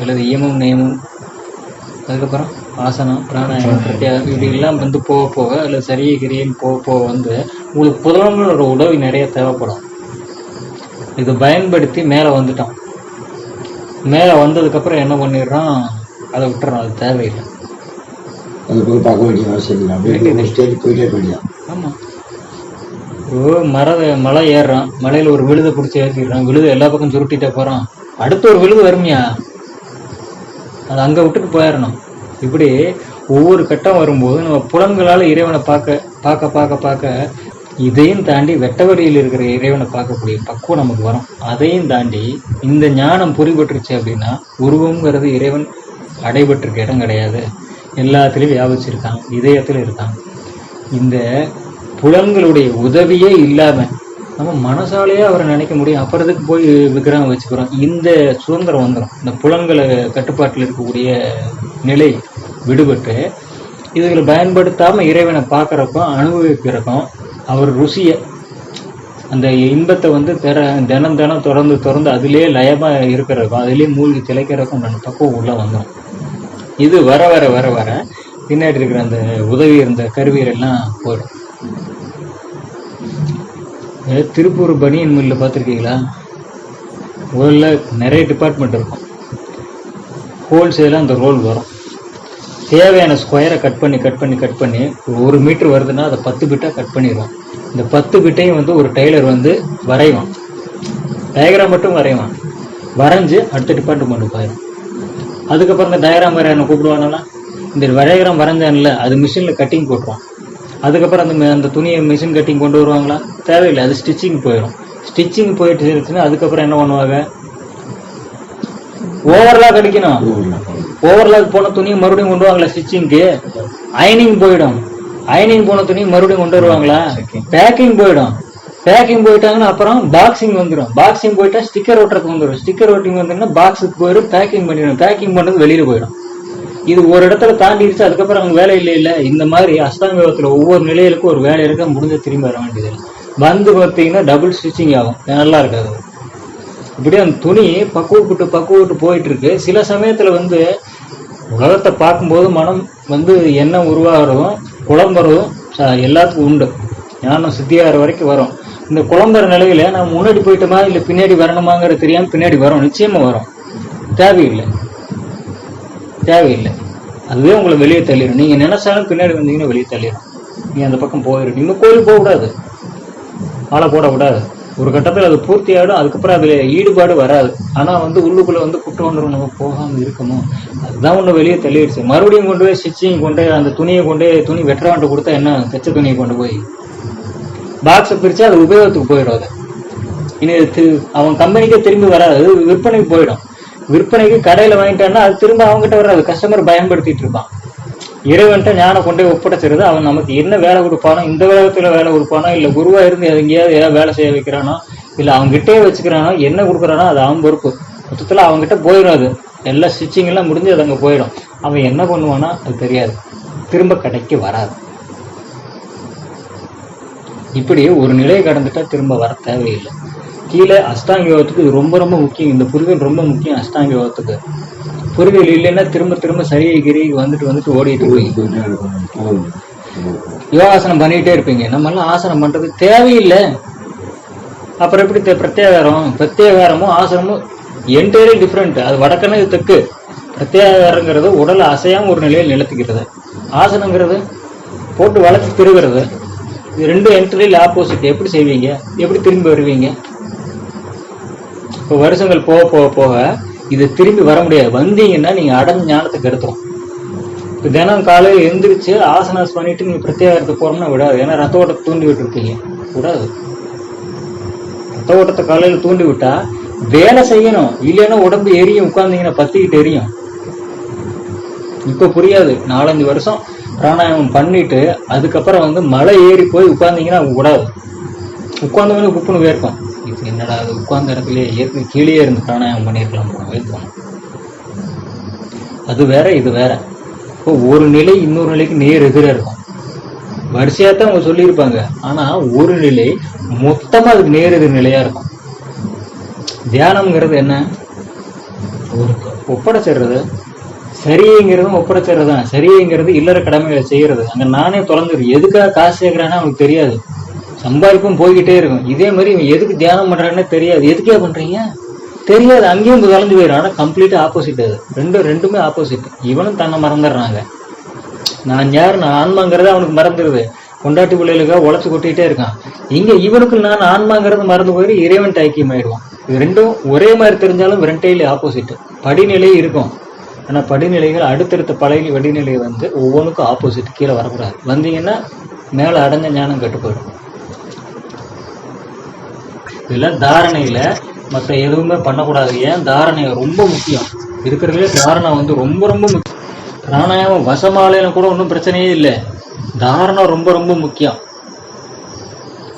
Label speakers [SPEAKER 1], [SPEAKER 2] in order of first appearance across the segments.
[SPEAKER 1] அல்லது இயமம் நியமம் அதுக்கப்புறம் ஆசனம் பிராணாயாமம் பிரத்யாகம் இப்படி எல்லாம் வந்து போக போக அல்லது சரிய கிரியன்னு போக போக வந்து உங்களுக்கு புதவங்களோட உதவி நிறைய தேவைப்படும். இது பயன்படுத்தி மேலே வந்துட்டோம். மேலே வந்ததுக்கப்புறம் என்ன பண்ணிடுறோம்? அதை விட்டுறோம். அது தேவையில்லை.
[SPEAKER 2] அது போய் பார்க்க வேண்டிய அவசியம் இல்லை. அப்படியே ஸ்டேஜ் போயிட்டே போயிடலாம்.
[SPEAKER 1] ஆமாம் ஒரு மர மலை ஏறுறான் மலையில் ஒரு விழுதை பிடிச்சி ஏற்றிடுறான் விழுதை எல்லா பக்கம் சுருட்டிட்டே போகிறான் அடுத்து ஒரு விழுது வருமியா? அது அங்கே விட்டுட்டு போயிடணும் இப்படி ஒவ்வொரு கட்டம் வரும்போது நம்ம புலன்களால் இறைவனை பார்க்க பார்க்க பார்க்க பார்க்க இதையும் தாண்டி வெட்டவெளியில் இருக்கிற இறைவனை பார்க்கக்கூடிய பக்குவம் நமக்கு வரும். அதையும் தாண்டி இந்த ஞானம் புரிபட்டுருச்சு அப்படின்னா உருவங்கிறது இறைவன் அடைபட்டிருக்க இடம் கிடையாது. எல்லாத்துலேயும் வியாபிச்சிருக்கான் இதயத்தில் இருக்கான். இந்த புலன்களுடைய உதவியே இல்லாமல் நம்ம மனசாலேயே அவரை நினைக்க முடியும். அப்புறத்துக்கு போய் விக்கிரகம் வச்சுக்கிறோம். இந்த சுதந்திரம் வந்துடும் இந்த புலன்களை கட்டுப்பாட்டில் இருக்கக்கூடிய நிலை விடுபட்டு இதுகளை பயன்படுத்தாமல் இறைவனை பார்க்குறப்போ அனுபவிக்கிறக்கும் அவர் ருசியை அந்த இன்பத்தை வந்து திற தினம் தினம் தொடர்ந்து தொடர்ந்து அதிலே லயமாக இருக்கிறக்கும் அதிலே மூழ்கி திளைக்கிறக்கும் நான் பக்குவம் உள்ளே வந்தோம் இது வர வர வர வர பின்னாடி இருக்கிற அந்த உதவி இருந்த கருவியல் எல்லாம் போயிடும். திருப்பூர் பனியன் மில்ல பார்த்துருக்கீங்களா? முதல்ல நிறைய டிபார்ட்மெண்ட் இருக்கும். ஹோல்சேலாக அந்த ரோல் வரும். தேவையான ஸ்கொயரை கட் பண்ணி கட் பண்ணி கட் பண்ணி ஒரு மீட்ரு வருதுன்னா அதை பத்து பிட்டாக கட் பண்ணிடுவோம் இந்த பத்து பிட்டையும் வந்து ஒரு டெய்லர் வந்து வரைவான். டயக்ராம் மட்டும் வரைவான். வரைஞ்சி அடுத்த டிபார்ட்மெண்ட் போயிடும். அதுக்கப்புறம் இந்த டயக்ராம் வரையான கூப்பிடுவானா இந்த டயக்ராம் வரைஞ்சான்ல அது மிஷினில் கட்டிங் போட்டுருவான். அதுக்கப்புறம் அந்த அந்த துணியை மிஷின் கட்டிங் கொண்டு வருவாங்களா? தேவையில்லை அது ஸ்டிச்சிங் போயிடும் ஸ்டிச்சிங் போயிட்டு இருந்துச்சுன்னா அதுக்கப்புறம் என்ன பண்ணுவாங்க? ஓவர்லாக் அடிக்கணும். ஓவர்லாக் போன துணியை மறுபடியும் கொண்டு வாங்களா ஸ்டிச்சிங்க்கு அயனிங் போயிடும். அயனிங் போன துணியை மறுபடியும் கொண்டு வருவாங்களா? பேக்கிங் போயிடும். பேக்கிங் போயிட்டாங்கன்னா அப்புறம் பாக்ஸிங் வந்துடும் பாக்ஸிங் போயிட்டா ஸ்டிக்கர் ஒட்டுறதுக்கு வந்துடும் ஸ்டிக்கர் ஓட்டிங் வந்துன்னா பாக்ஸுக்கு போயிடும் பேக்கிங் பண்ணிடும் பேக்கிங் பண்ணுறது வெளியில போயிடும் இது ஒரு இடத்துல தாண்டிடுச்சு அதுக்கப்புறம் அவங்க வேலை இல்லை இல்லை. இந்த மாதிரி அஸ்தாமிபத்தில் ஒவ்வொரு நிலைகளுக்கும் ஒரு வேலை இருக்க முடிஞ்ச திரும்பி வர வேண்டியது இல்லை. வந்து பார்த்தீங்கன்னா டபுள் ஸ்டிச்சிங் ஆகும். நல்லா இருக்காது. இப்படியே அந்த துணி பக்குவப்பட்டு பக்குவப்பட்டு போயிட்டு இருக்கு சில சமயத்தில் வந்து உலகத்தை பார்க்கும்போது மனம் வந்து என்ன உருவாகிறதும் குழம்புறதும் ச- எல்லாத்துக்கும் உண்டு. ஞானம் சித்தியாகிற வரைக்கும் வரும். இந்த குழம்புற நிலையில நம்ம முன்னாடி போயிட்டோமா இல்லை பின்னாடி வரணுமாங்கிற தெரியாமல் பின்னாடி வரும். நிச்சயமாக வரும். தேவையில்லை. தேவையில்லை. அதுவே உங்களை வெளியே தள்ளிடும் நீங்கள் நினைச்சாலும் பின்னாடி வந்தீங்கன்னா வெளியே தள்ளிடும் நீ அந்த பக்கம் போயிடும் இன்னும் கோயில் போகக்கூடாது ஆளை போடக்கூடாது ஒரு கட்டத்தில் அது பூர்த்தி ஆகிடும் அதுக்கப்புறம் அதில் ஈடுபாடு வராது. ஆனால் வந்து உள்ளுக்குள்ளே வந்து குற்ற உணர்வு நம்ம போகாமல் இருக்கணும். அதுதான் ஒன்று வெளியே தள்ளிடுச்சு. மறுபடியும் கொண்டு போய் ஸ்டிச்சிங் கொண்டு அந்த துணியை கொண்டு போய் துணி வெட்டுறவன்ட்டு கொடுத்தா என்ன? தைச்ச துணியை கொண்டு போய். பாக்ஸை பிரித்து அது உபயோகத்துக்கு போயிடும் அது. இனி அவன் கம்பெனிக்கே திரும்பி வராது. அது விற்பனைக்கு போயிடும். விற்பனைக்கு கடையில் வாங்கிட்டான்னா அது திரும்ப அவங்ககிட்ட வராது கஸ்டமர் பயன்படுத்திட்டு இருப்பான். இறைவன்ட்ட ஞானம் கொண்டு ஒப்படைச்சிருது. அவன் நமக்கு என்ன வேலை கொடுப்பானோ இந்த உலகத்துல வேலை கொடுப்பானோ இல்ல குருவா இருந்து எங்கேயாவது ஏதாவது வேலை செய்ய வைக்கிறானோ இல்ல அவன்கிட்டே வச்சுக்கிறானோ என்ன கொடுக்குறானோ அது அவன் பொறுப்பு. மொத்தத்துல அவங்ககிட்ட போயிடும் அது. எல்லா ஸ்டிச்சிங் எல்லாம் முடிஞ்சு அது அங்க போயிடும். அவன் என்ன பண்ணுவானா அது தெரியாது. திரும்ப கடைக்கு வராது. இப்படி ஒரு நிலையை கடந்துட்டா திரும்ப வர தேவையில்லை. கீழே அஷ்டாங்க யோகத்துக்கு இது ரொம்ப ரொம்ப முக்கியம். இந்த புரிதல் ரொம்ப முக்கியம் அஷ்டாங்க யோகத்துக்கு புரிதல் இல்லைன்னா திரும்ப திரும்ப சரியை கிரி வந்துட்டு வந்துட்டு ஓடிட்டு போய். யோகாசனம் பண்ணிகிட்டே இருப்பீங்க. நம்ம எல்லாம் ஆசனம் பண்றது தேவையில்லை. அப்புறம் எப்படி தெ- பிரத்யாகாரம்? பிரத்யாகாரமும் ஆசனமும் என்டையரே டிஃப்ரெண்ட் அது வடக்கன்னு இது தெற்கு. பிரத்யாகாரங்கிறது உடலை அசையாம ஒரு நிலையில் நிலத்துக்கிறது ஆசனங்கிறது போட்டு வளர்த்து திருகிறது. இது ரெண்டும் என்ட்ரியில் ஆப்போசிட் எப்படி செய்வீங்க? எப்படி திரும்பி வருவீங்க? இப்போ வருஷங்கள் போக போக போக இது திரும்பி வர முடியாது. வந்தீங்கன்னா நீங்க அடைஞ்ச ஞானத்தை கெடுத்துரும். இப்போ தினம் காலையில் எழுந்திரிச்சு ஆசனாஸ் பண்ணிட்டு நீங்க பிரத்யேகத்துக்கு போறோம்னா விடாது. ஏன்னா ரத்த ஓட்டத்தை தூண்டி விட்டுருப்பீங்க. விடாது. ரத்த ஓட்டத்தை காலையில் தூண்டி விட்டா வேலை செய்யணும். இல்லைன்னா உடம்பு எரியும். உட்கார்ந்தீங்கன்னா பத்திக்கிட்டு எரியும். இப்போ புரியாது. நாலஞ்சு வருஷம் பிராணாயாமம் பண்ணிட்டு அதுக்கப்புறம் வந்து மலை ஏறி போய் உட்கார்ந்தீங்கன்னா விடாது. உட்காந்தவனே குப்புன்னு வேர்க்கும். என்னடா அது உட்கார்ந்த இடத்துல ஏற்கனவே கீழே இருந்து பிராணாயம் பண்ணியிருக்கலாம் போனவே தோணும் அது வேற இது வேற. இப்போ ஒரு நிலை இன்னொரு நிலைக்கு நேர் எதிராக இருக்கும். வரிசையாக தான் அவங்க சொல்லியிருப்பாங்க. ஆனா ஒரு நிலை மொத்தமா அதுக்கு நேர் எதிர் நிலையா இருக்கும். தியானம்ங்கிறது என்ன? ஒரு ஒப்படைச்சிடுறது சரிங்கிறதும் ஒப்படைச்சிடுறது தான் சரிங்கிறது இல்லற கடமைகளை செய்யறது. அங்க நானே திறந்துரு எதுக்காக காசு சேர்க்கறான்னு அவனுக்கு தெரியாது. சம்பாதிப்பும் போய்கிட்டே இருக்கும். இதே மாதிரி இவன் எதுக்கு தியானம் பண்ணுறான்னே தெரியாது. எதுக்கே பண்றீங்க? தெரியாது. அங்கேயும் தொலைஞ்சு போயிடும் ஆனால் கம்ப்ளீட்டா ஆப்போசிட் அது. ரெண்டும் ரெண்டுமே ஆப்போசிட் இவனும் தன்னை மறந்துடுறாங்க. நான் யார்? நான் ஆன்மாங்கிறத அவனுக்கு மறந்துடுது. கொண்டாட்டி பிள்ளைகளுக்காக உழைச்சு கொட்டிகிட்டே இருக்கான். இங்கே இவனுக்கு நான் ஆன்மாங்கிறது மறந்து போய் இறைவன் ஐக்கியம் ஆயிடுவான். இது ரெண்டும் ஒரே மாதிரி தெரிஞ்சாலும் ரெண்டையில ஆப்போசிட் படிநிலை இருக்கும். ஆனால் படிநிலைகள் அடுத்தடுத்த பழைய படிநிலை வந்து ஒவ்வொன்றுக்கும் ஆப்போசிட் கீழே வரக்கூடாது. வந்தீங்கன்னா மேலே அடைஞ்ச ஞானம் கெட்டு போயிடும். இதெல்லாம் தாரணையில மற்ற எதுவுமே பண்ணக்கூடாது. ஏன்? தாரணை ரொம்ப முக்கியம். இருக்கிறதுலே தாரணை வந்து ரொம்ப ரொம்ப முக்கியம். பிராணாயாமம் வசமாலையில கூட ஒன்றும் பிரச்சனையே இல்லை. தாரணம் ரொம்ப ரொம்ப முக்கியம்.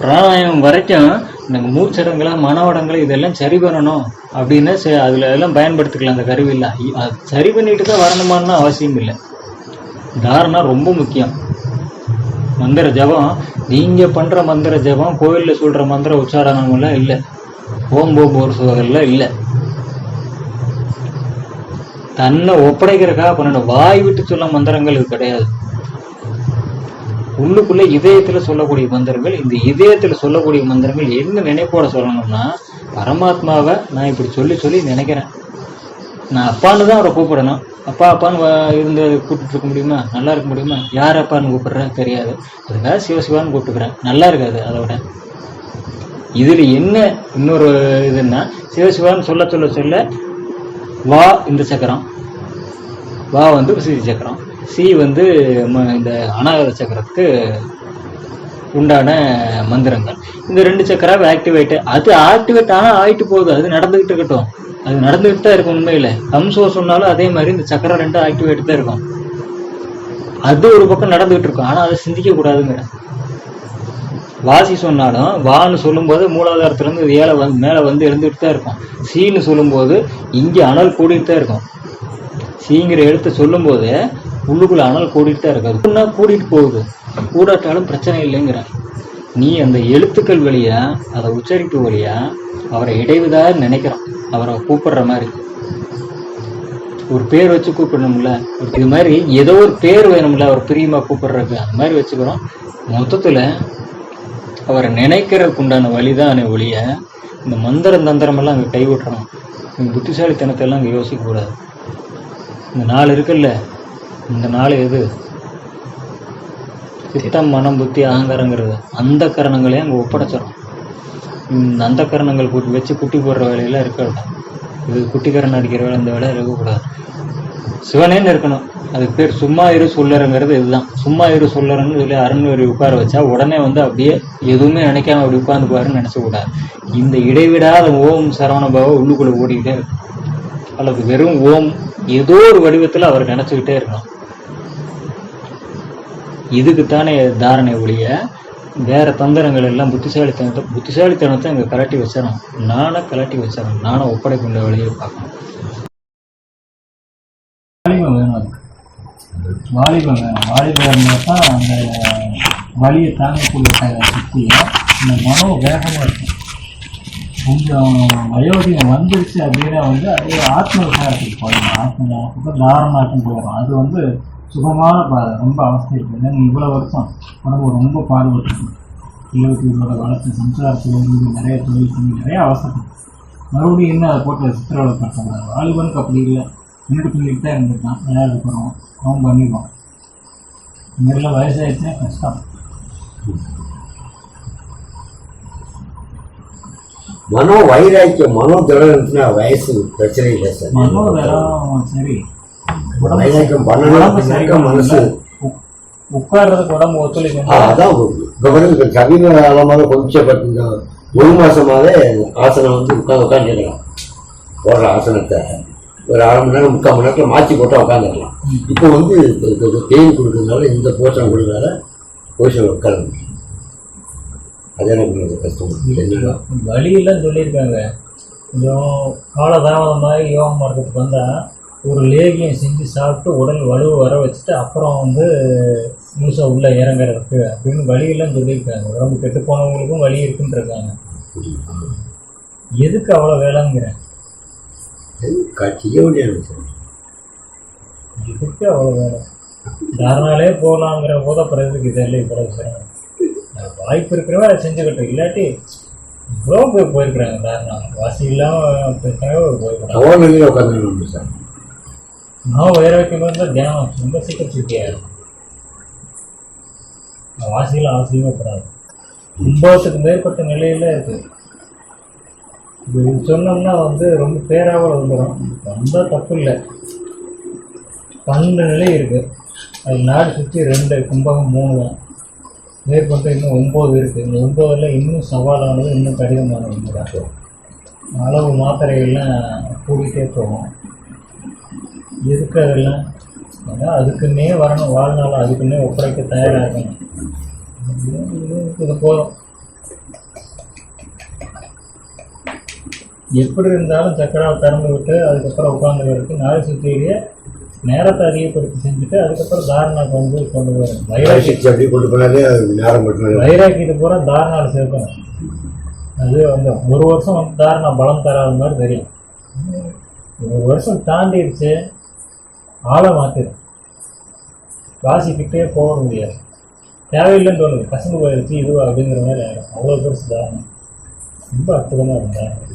[SPEAKER 1] பிராணாயாமம் வரைக்கும் இந்த மூச்சடங்களை மனவடங்களை இதெல்லாம் சரி பண்ணணும் அப்படின்னு சே- அதில் எல்லாம் பயன்படுத்திக்கலாம். அந்த கருவியெல்லாம் சரி பண்ணிட்டு தான் வரணுமான்னு அவசியம் இல்லை. தாரணம் ரொம்ப முக்கியம். மந்திர ஜபம் நீங்க பண்ற மந்திர ஜபம் கோவில்ல சொல்ற மந்திர உச்சாரணம் எல்லாம் இல்ல. ஓம் ஓம் ஒரு சுவகல்ல இல்ல. தன்னை ஒப்படைக்கிறக்காக பண்ணணும். வாய் விட்டு சொல்ல மந்திரங்கள் இது கிடையாது. உள்ளுக்குள்ள இதயத்துல சொல்லக்கூடிய மந்திரங்கள் இந்த இதயத்துல சொல்லக்கூடிய மந்திரங்கள் என்ன நினைப்போட சொல்லணும்னா பரமாத்மாவை நான் இப்படி சொல்லி சொல்லி நினைக்கிறேன். நான் அப்பான்னு தான் அவரை கூப்பிடணும். அப்பா அப்பான்னு இருந்து கூப்பிட்டு இருக்க முடியுமா? நல்லா இருக்க முடியுமா? யார் அப்பான்னு கூப்பிடுறேன் தெரியாது. அதுக்காக சிவசிவான்னு கூப்பிட்டுக்கிறேன். நல்லா இருக்காது அதோட. இதில் என்ன இன்னொரு இதுன்னா சிவசிவான்னு சொல்ல சொல்ல சொல்ல வா இந்த சக்கரம். வா வந்து விசிறி சக்கரம். சி வந்து ம- இந்த அனாகத சக்கரத்துக்கு உண்டான மந்திரங்கள். இந்த ரெண்டு சக்கரம் ஆக்டிவேட் அது ஆக்டிவேட் ஆனால் ஆகிட்டு போகுது. அது நடந்துக்கிட்டு இருக்கட்டும். அது நடந்துகிட்டு தான் இருக்கும் உண்மையில. ஹம்சோ சொன்னாலும் அதே மாதிரி இந்த சக்கரம் ரெண்டும் ஆக்டிவேட் தான் இருக்கும். அது ஒரு பக்கம் நடந்துகிட்டு இருக்கும். ஆனா அதை சிந்திக்க கூடாதுங்கிற. வாசி சொன்னாலும் வான்னு சொல்லும்போது மூலாதாரத்துல இருந்து இது ஏழை வந்து மேலே வந்து எழுந்துகிட்டு தான் இருக்கும். சீன்னு சொல்லும்போது இங்கே அனல் கூடிட்டு தான் இருக்கும். சீங்கிற எழுத்து சொல்லும்போது உள்ளுக்குள்ள அனல் கூடிட்டு தான் இருக்கும். அது கூடிட்டு போகுது. கூடாட்டாலும் பிரச்சனை இல்லைங்கிற. நீ அந்த எழுத்துக்கள் வழியா அதை உச்சரிப்பு வழியா அவரை இடைவதாக நினைக்கிறான். அவரை கூப்பிடுற மாதிரி. ஒரு பேர் வச்சு கூப்பிடணும்ல. ஒரு இது மாதிரி ஏதோ ஒரு பேர் வேணும்ல அவர் பிரியமா கூப்பிடுறதுக்கு. அந்த மாதிரி வச்சுக்கிறோம். மொத்தத்துல அவரை நினைக்கிறதுக்கு உண்டான வழிதான் ஒழிய இந்த மந்திரம் தந்திரம் எல்லாம் அங்கே கைவிட்டுறணும் இந்த புத்திசாலித்தனத்தை எல்லாம் அங்கே யோசிக்க கூடாது இந்த நாள் இருக்குல்ல இந்த நாள் எது? சித்தம் மனம் புத்தி அகங்காரங்கிறது. அந்த கரணங்களையும் அங்கே ஒப்படைச்சிடும் அந்த கரணங்கள் கூட்டி வச்சு குட்டி போடுற வேலையெல்லாம் இருக்கக்கூடாது இது குட்டிக்கரணம் அடிக்கிற வேலை இந்த வேலை இருக்கக்கூடாது சிவனேன்னு இருக்கணும். அதுக்கு பேர் சும்மா இரு சொல்லறங்கிறது இதுதான். சும்மா இரு சொல்லறன்னு சொல்லி அருண்வரி உட்கார வச்சா உடனே வந்து அப்படியே எதுவுமே நினைக்காம அப்படி உட்கார்ந்து பாருன்னு நினைச்ச இந்த இடைவிடாத ஓம் சரவண பாவ உள்ளுக்குள்ள ஓடிக்கிட்டே இருக்கும் அல்லது வெறும் ஓம் ஏதோ ஒரு வடிவத்தில் அவர் நினைச்சுக்கிட்டே இருக்கணும். இதுக்குத்தானே தாரணை ஒழிய வேற தந்திரங்கள் எல்லாம் புத்திசாலித்தனத்தை புத்திசாலித்தனத்தை அங்க கலட்டி வச்சிடணும். நானை கலட்டி வச்சிடணும். நானை ஒப்படைக்கின்ற வழியை பார்க்கணும். வாலிபம் வேணும் அதுக்கு. வாலிபம் வேணும். வாலிபம் இருந்தால் தான் அந்த வலியை தாங்கக்கூடிய சக்தியும் இந்த மனோ வேகமாக இருக்கும். கொஞ்சம் வயோதிகம் வந்துருச்சு அப்படின்னா வந்து அது ஆத்ம விசாரத்துக்கு போயிடும். ஆத்ம தாரணாட்டம் போயிடும். அது வந்து சுகமான பாதை ரொம்ப அவஸ்தை இருக்கு. ஏன்னா நீ இவ்வளோ வருஷம் உடம்பு ரொம்ப பாடுபட்டுருக்கு. இருபத்தி இதோட வளர்ச்சி சம்சாரத்தில் வந்து நிறைய தொழில் பண்ணி நிறைய அவசரம். மறுபடியும் என்ன அதை போட்டு சித்திரவதை பண்ணுறாங்க வாலிபனுக்கு அப்படி இல்லை. முன்னாடி பண்ணிட்டு தான் இருந்திருக்கான். விளையாட போகிறோம் அவன் பண்ணிடுவான். இந்த மாதிரிலாம் வயசாகிடுச்சுன்னா கஷ்டம்.
[SPEAKER 2] மனோ வைராக்கியம் மனோ திடம் வயசு பிரச்சனை இல்லை சார்
[SPEAKER 1] மனோதரம் சரி.
[SPEAKER 2] வைராக்கியம் பண்ணணும்
[SPEAKER 1] உடம்பு
[SPEAKER 2] மனசு.
[SPEAKER 1] உட்கார்றதுக்கு உடம்பு ஒத்துழைக்கணும்
[SPEAKER 2] ஆ, அதான் கவர்மெண்ட் சமீப காலமாக இந்த ஒரு மாசமாவே ஆசனம் வந்து உட்காந்து உட்காந்துக்கலாம் போடுற ஆசனத்தை ஒரு அரை மணி நேரம் முக்கால் மணி நேரத்தில் மாற்றி போட்டு உட்காந்துக்கலாம் இப்போ வந்து தேன் கொடுக்கறதுனால இந்த போஷன் கொடுக்கறதால போஷன் உட்கார முடியும் அது எனக்கு கஷ்டம்
[SPEAKER 1] வழியெல்லாம் சொல்லியிருக்காங்க. கொஞ்சம் காலதாமதமாக யோகா மார்க்கத்துக்கு வந்தால் ஒரு லேகியம் செஞ்சு சாப்பிட்டு உடல் வலுவை வர வச்சுட்டு அப்புறம் வந்து முழுசாக உள்ளே இறங்குறதுக்கு அப்படின்னு வழியெல்லாம் சொல்லியிருக்காங்க. உடம்பு கெட்டு போனவங்களுக்கும் வழி இருக்குன்னு இருக்காங்க. எதுக்கு அவ்வளோ வேலைங்கிறேன்
[SPEAKER 2] செய்ய வேண்டியது சார்
[SPEAKER 1] இதுக்கு அவ்வளோ வேணும் தாரணாலே போகலாங்கிற போது அப்புறம் எதுக்கு இதெல்லாம் இவ்வளோ செய்யணும் வாய்ப்பு இருக்கிறவங்க அதை செஞ்சுக்கிட்டோம். இல்லாட்டி இவ்வளோ பேர் போயிருக்கிறாங்க தாரணா வாசி இல்லாமல் போயிருக்கிறாங்க.
[SPEAKER 2] நான் உட்காந்துருக்கணும் சார்
[SPEAKER 1] நான் இருந்தால் தியானம் ரொம்ப சீக்கிரம் சுத்தியாயிரும் வாசிகள் அவசியமே கூடாது ஒன்பதுக்கு மேற்பட்ட நிலையில இருக்கு. இது சொன்னோம்னா வந்து ரொம்ப பேராவல் வந்துடும் ரொம்ப தப்பு இல்லை. பன்னெண்டு நிலை இருக்கு. அது நாடு சுற்றி ரெண்டு கும்பகம் மூணு தான் மேற்கொண்டு இன்னும் ஒம்பது இருக்கு. இந்த ஒம்பதில் இன்னும் சவாலானது இன்னும் கடினமானது. அளவு மாத்திரைகள்லாம் கூடிட்டே போகும். எதுக்கு அதெல்லாம் அதான் அதுக்குன்னே வரணும். வாழ்நாள் அதுக்குன்னே ஒப்படைக்க தயாராக இருக்கணும் இது போதும். எப்படி இருந்தாலும் சக்கராவை திறந்து விட்டு அதுக்கப்புறம் உட்காந்துக்கிறதுக்கு நாளை சுற்றிலேயே நேரத்தை அதிகப்படுத்தி செஞ்சுட்டு அதுக்கப்புறம் தாரணாக்கு வந்து கொண்டு வரும் வைராக்கி
[SPEAKER 2] கொண்டு போனாலே நேரம்
[SPEAKER 1] வைராக்கியத்தை பூரா தாரணாவில் சேர்க்கணும். அது வந்து ஒரு வருஷம் வந்து தாரணா பலம் தராத மாதிரி தெரியும் ஒரு வருஷம் தாண்டிடுச்சு. ஆளை மாத்திடும் வாசிக்கிட்டே போக முடியாது. தேவையில்லைன்னு தோணுது. கசந்து போயிடுச்சு இதுவா அப்படிங்கிற மாதிரி ஆயிடும். அவ்வளோ பெருசு தான். ரொம்ப அற்புதமாக இருந்தாங்க